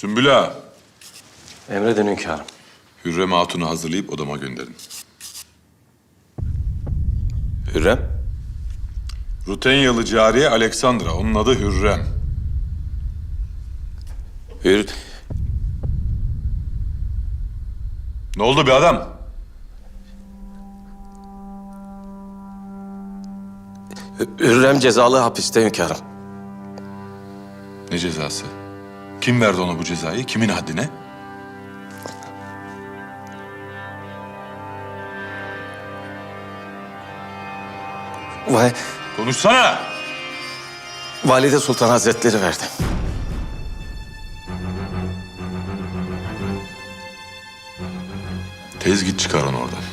Sümbül Ağa, Emredin hünkârım. Hürrem Hatun'u hazırlayıp odama gönderin. Hürrem. Rutenyalı cariye Aleksandra, onun adı Hürrem. Hür... Ne oldu bir adam? Hürrem cezalı hapiste hünkârım. Ne cezası? Kim verdi ona bu cezayı? Kimin haddine? Vay, Konuşsana! Valide Sultan Hazretleri verdi. Tez git çıkar onu oradan.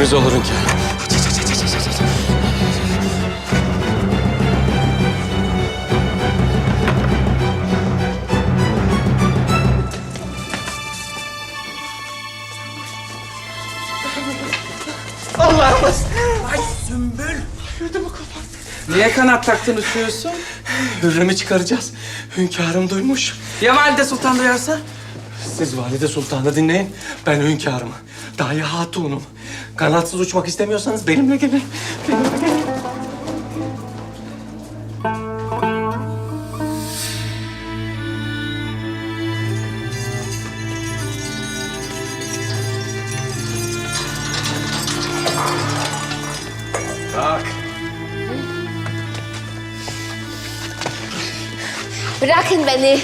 Emriniz olur hünkârım. Niye kanat taktın uçuyorsun? Hürrem'i çıkaracağız. Hünkârım duymuş. Ya valide sultan duyarsa? Siz Valide Sultan'ı dinleyin. Ben hünkârım. Dahi hatunum. Kanatsız uçmak istemiyorsanız benimle gelin. Benimle gelin. Bak. Bırakın beni.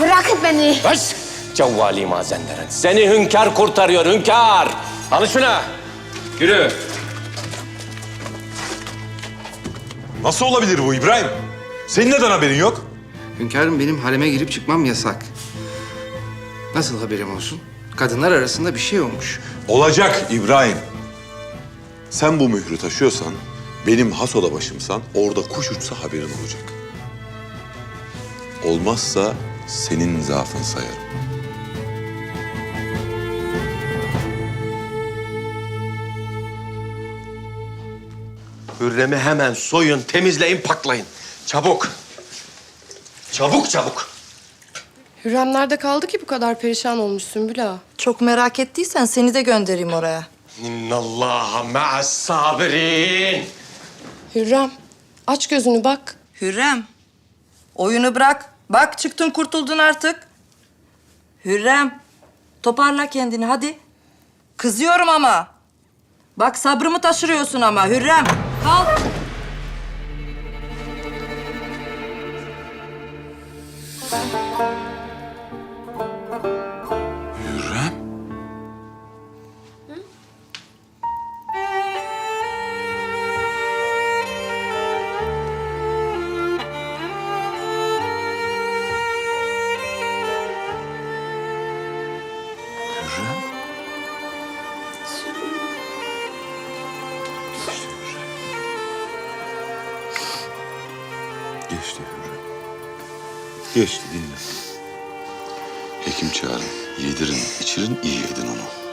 Bırakın beni. Baş! Cevvali mazenlerin. Seni hünkâr kurtarıyor hünkâr. Alın şuna. Yürü. Nasıl olabilir bu İbrahim? Senin neden haberin yok? Hünkârım benim hareme girip çıkmam yasak. Nasıl haberim olsun? Kadınlar arasında bir şey olmuş. Olacak İbrahim. Sen bu mührü taşıyorsan, benim has oda başımsan, orada kuş uçsa haberin olacak. Olmazsa senin zaafın sayarım. Hürrem'i hemen soyun, temizleyin, paklayın. Çabuk. Çabuk çabuk. Hürrem nerede kaldı ki bu kadar perişan olmuş Sümbül Ağa? Çok merak ettiysen seni de göndereyim oraya. İnnallaha ma'as sabirin. Hürrem aç gözünü bak. Hürrem, oyunu bırak. Bak çıktın kurtuldun artık. Hürrem, toparla kendini hadi. Kızıyorum ama. Bak sabrımı taşırıyorsun ama Hürrem. Kalk. Geçti dinle. Hekim çağırın. Yedirin, içirin, iyi edin onu.